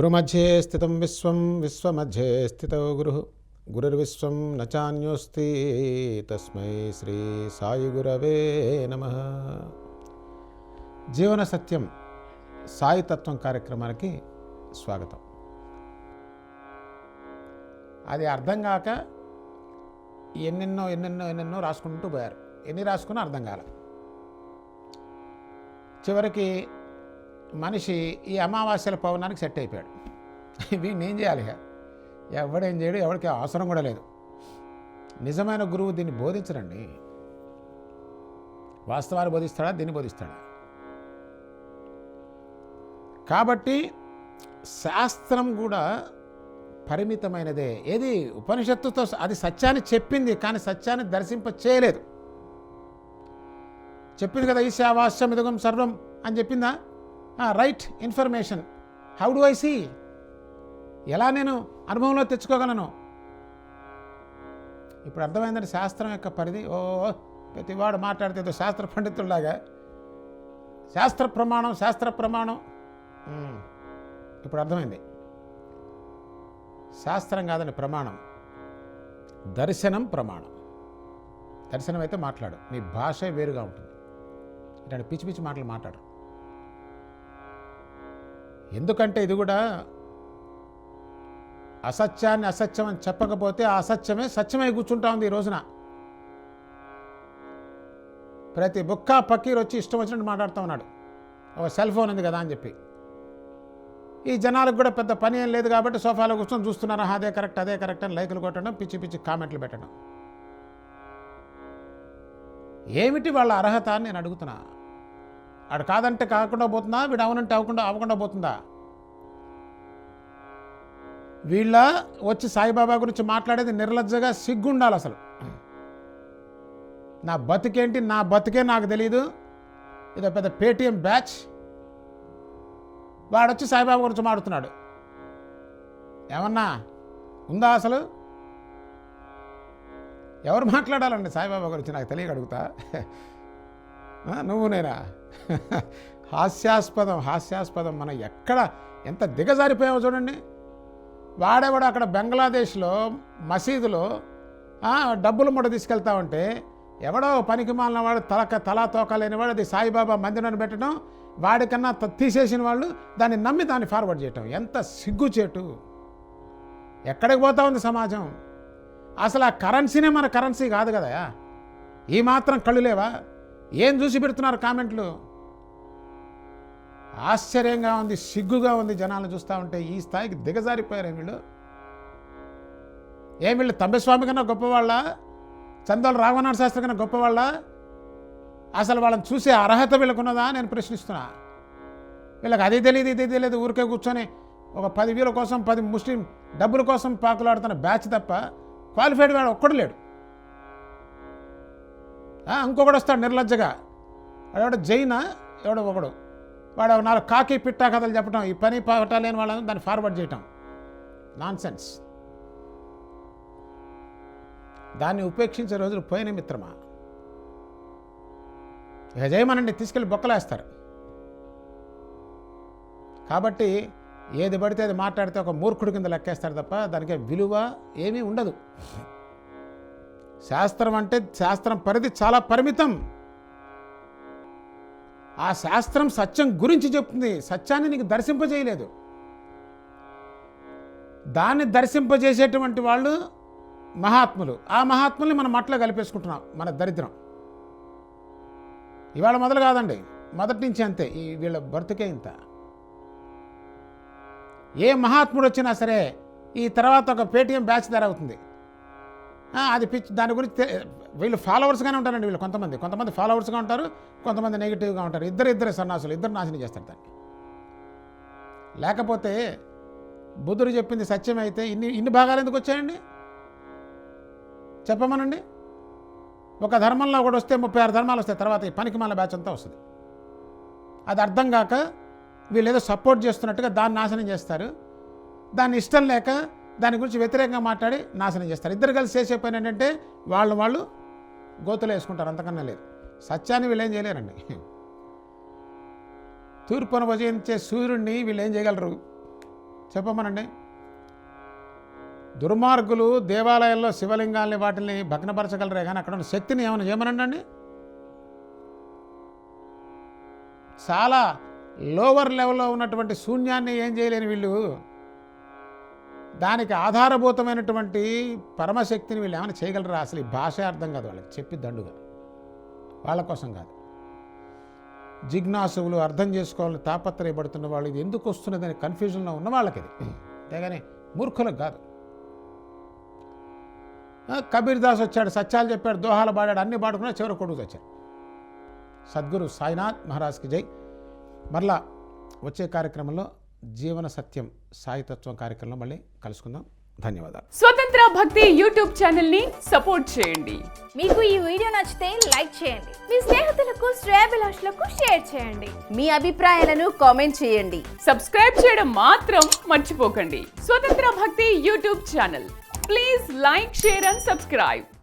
గురుమధ్యే స్థితం విశ్వం విశ్వమధ్యే స్థితో గురు. గురుర్విశ్వం నచాన్యోస్తి తస్మై శ్రీ సాయి గురవే నమ. జీవన సత్యం సాయి తత్వం కార్యక్రమానికి స్వాగతం. అది అర్థం కాక ఎన్నెన్నో ఎన్నెన్నో ఎన్నెన్నో రాసుకుంటూ పోయారు. ఎన్ని రాసుకున్నా అర్థం కాల. చివరికి మనిషి ఈ అమావాస్యల పవనానికి సెట్ అయిపోయాడు. వీడిని ఏం చేయాలి ఎవడేం చేయడు ఎవరికి అవసరం కూడా లేదు. నిజమైన గురువు దీన్ని బోధించరండి వాస్తవాన్ని బోధిస్తాడా? దీన్ని బోధిస్తాడా? కాబట్టి శాస్త్రం కూడా పరిమితమైనదే. ఏది? ఉపనిషత్తుతో అది సత్యాన్ని చెప్పింది కానీ సత్యాన్ని దర్శింప చేయలేదు చెప్పింది కదా ఈశావాస్యం ఇదగం సర్వం అని చెప్పిందా? Right information how do I see ఎలా నేను అనుభవంలో తెచ్చుకోగలను? ఇప్పుడు అర్థమైందంటే శాస్త్రం యొక్క పరిధి. ఓ ప్రతివాడు మాట్లాడితే శాస్త్ర పండితుల్లాగా. శాస్త్ర ప్రమాణం శాస్త్ర ప్రమాణం. ఇప్పుడు అర్థమైంది. శాస్త్రం కాదండి ప్రమాణం. దర్శనం ప్రమాణం. దర్శనం అయితే మాట్లాడు. నీ భాష వేరుగా ఉంటుంది. ఇట్లాంటి పిచ్చి పిచ్చి మాటలు మాట్లాడు ఎందుకంటే ఇది కూడా అసత్యాన్ని అసత్యం అని చెప్పకపోతే ఆ అసత్యమే సత్యమై కూర్చుంటా ఉంది ఈ రోజున. ప్రతి బుక్క పక్కీర్ వచ్చి ఇష్టం వచ్చినట్టు మాట్లాడుతూ ఉన్నాడు. ఒక సెల్ ఫోన్ ఉంది కదా అని చెప్పి. ఈ జనాలకు కూడా పెద్ద పని ఏం లేదు కాబట్టి సోఫాలో కూర్చొని చూస్తున్నారు? అదే కరెక్ట్ అదే కరెక్ట్ అని లైకులు కొట్టడం పిచ్చి పిచ్చి కామెంట్లు పెట్టడం. ఏమిటి వాళ్ళ అర్హత అని నేను అడుగుతున్నా. ఆడు కాదంటే కాకుండా పోతుందా? వీడు అవనంటే అవ్వకుండా అవ్వకుండా పోతుందా? వీళ్ళ వచ్చి సాయిబాబా గురించి మాట్లాడేది నిర్లజ్జగా సిగ్గుండాలి అసలు. నా బతికేంటి? నా బతికే నాకు తెలియదు ఇదో పెద్ద పేటిఎం బ్యాచ్. వాడు వచ్చి సాయిబాబా గురించి మాడుతున్నాడు ఏమన్నా ఉందా అసలు? ఎవరు మాట్లాడాలండి సాయిబాబా గురించి? నాకు తెలియగడుగుతా నువ్వు నేనా? హాస్యాస్పదం హాస్యాస్పదం. మనం ఎక్కడ ఎంత దిగజారిపోయామో చూడండి. వాడేవాడు అక్కడ బంగ్లాదేశ్లో మసీదులో డబ్బులు మూట తీసుకెళ్తా ఉంటే ఎవడో పనికి మాలిన వాడు తలక తలా తోక లేనివాడు అది సాయిబాబా మందిరాన్ని పెట్టడం వాడికన్నా త- తీసేసిన వాళ్ళు దాన్ని నమ్మి దాన్ని ఫార్వర్డ్ చేయటం. ఎంత సిగ్గుచేటు. ఎక్కడికి పోతా ఉంది సమాజం? అసలు ఆ కరెన్సీనే మన కరెన్సీ కాదు కదా. ఈ మాత్రం కళ్ళు లేవా? ఏం చూసి పెడుతున్నారు కామెంట్లు? ఆశ్చర్యంగా ఉంది సిగ్గుగా ఉంది జనాలు చూస్తూ ఉంటే ఈ స్థాయికి దిగజారిపోయారు వీళ్ళు. ఏం వీళ్ళు తంబస్వామి కన్నా గొప్పవాళ్ళ? చందోల రాఘవనాథ శాస్త్రి కన్నా గొప్పవాళ్ళ? అసలు వాళ్ళని చూసే అర్హత వీళ్ళకు ఉన్నదా నేను ప్రశ్నిస్తున్నా. వీళ్ళకి అది తెలియదు ఇది తెలియదు ఊరికే కూర్చొని ఒక పది వేల కోసం పది ముస్లిం డబ్బుల కోసం పాకులాడుతున్న బ్యాచ్ తప్ప క్వాలిఫైడ్ వాడు ఒక్కడు లేడు. ఇంకొకడు వస్తాడు నిర్లజ్జగా. వాడు జైనా ఎవడో ఒకడు. వాడు ఒక నాలుగు కాకి పిట్టా కథలు చెప్పడం ఈ పని పాట లేని వాళ్ళని దాన్ని ఫార్వర్డ్ చేయటం. నాన్ సెన్స్ దాన్ని ఉపేక్షించే రోజులు పోయిన మిత్రమా? ఇక చేయమనండి తీసుకెళ్ళి బొక్కలేస్తారు. కాబట్టి ఏది పడితే అది మాట్లాడితే ఒక మూర్ఖుడి కింద లెక్కేస్తారు తప్ప దానికి విలువ ఏమీ ఉండదు. శాస్త్రం అంటే శాస్త్రం పరిధి చాలా పరిమితం. ఆ శాస్త్రం సత్యం గురించి చెప్తుంది. సత్యాన్ని నీకు దర్శింపజేయలేదు. దాన్ని దర్శింపజేసేటువంటి వాళ్ళు మహాత్ములు. ఆ మహాత్ముల్ని మనం మట్లో కలిపేసుకుంటున్నాం మన దరిద్రం. ఇవాళ మొదలు కాదండి. మొదటి నుంచి అంతే. ఈ వీళ్ళ బ్రతుకే ఇంత. ఏ మహాత్ముడు వచ్చినా సరే ఈ తర్వాత ఒక పేటీఎం బ్యాచ్ ధర అవుతుంది అది పిచ్చి దాని గురించి వీళ్ళు ఫాలోవర్స్గానే ఉంటారండి వీళ్ళు కొంతమంది. కొంతమంది ఫాలోవర్స్గా ఉంటారు కొంతమంది నెగిటివ్గా ఉంటారు. ఇద్దరు ఇద్దరు సన్నాసులు ఇద్దరు నాశనం చేస్తారు దాన్ని. లేకపోతే బుద్ధుడు చెప్పింది సత్యం అయితే ఇన్ని ఇన్ని భాగాలు ఎందుకు వచ్చాయండి? చెప్పమనండి. ఒక ధర్మంలో ఒకటి వస్తే ముప్పై ఆరు ధర్మాలు వస్తాయి తర్వాత ఈ పనికి మళ్ళీ బ్యాచ్ అంతా వస్తుంది. అది అర్థం కాక వీళ్ళు ఏదో సపోర్ట్ చేస్తున్నట్టుగా దాన్ని నాశనం చేస్తారు. దాన్ని ఇష్టం లేక దాని గురించి వ్యతిరేకంగా మాట్లాడి నాశనం చేస్తారు. ఇద్దరు కలిసి చేసే పని ఏంటంటే వాళ్ళు వాళ్ళు గోతులు వేసుకుంటారు అంతకన్నా లేదు. సత్యాన్ని వీళ్ళు ఏం చేయలేరండి. తూర్పును భజించే సూర్యుడిని వీళ్ళు ఏం చేయగలరు? చెప్పమనండి. దుర్మార్గులు దేవాలయాల్లో శివలింగాల్ని వాటిని భగ్నపరచగలరే కానీ అక్కడ ఉన్న శక్తిని ఏమైనా చేయమనండి? చాలా లోవర్ లెవెల్లో ఉన్నటువంటి శూన్యాన్ని ఏం చేయలేని వీళ్ళు దానికి ఆధారభూతమైనటువంటి పరమశక్తిని వీళ్ళు ఏమైనా చేయగలరా? అసలు ఈ భాష అర్థం కాదు వాళ్ళకి. చెప్పి దండుగా. వాళ్ళ కోసం కాదు. జిజ్ఞాసువులు అర్థం చేసుకోవాలని తాపత్రయపడుతున్న వాళ్ళు ఇది ఎందుకు వస్తున్నదని కన్ఫ్యూజన్లో ఉన్న వాళ్ళకి ఇది. అంతేగాని మూర్ఖులకు కాదు. కబీర్ దాస్ వచ్చాడు సత్యాలు చెప్పాడు దోహాలు పాడాడు అన్ని పాడుకున్నా చివరి కొడుకు వచ్చాడు. సద్గురు సాయినాథ్ మహారాజ్కి జై. మరలా వచ్చే కార్యక్రమంలో జీవన సత్యం సాయితత్వం కార్యక్రమంలో మళ్ళీ కలుసుకుందాం. ధన్యవాదాలు. స్వతంత్ర భక్తి యూట్యూబ్ ఛానల్ని సపోర్ట్ చేయండి. మీకు ఈ వీడియో నచ్చితే లైక్ చేయండి. మీ స్నేహితులకు శ్రేయభిలాషులకు షేర్ చేయండి. మీ అభిప్రాయాలను కామెంట్ చేయండి. సబ్స్క్రైబ్ చేయడం మాత్రం మర్చిపోకండి. Swatantra Bhakti YouTube channel. Please like share and subscribe.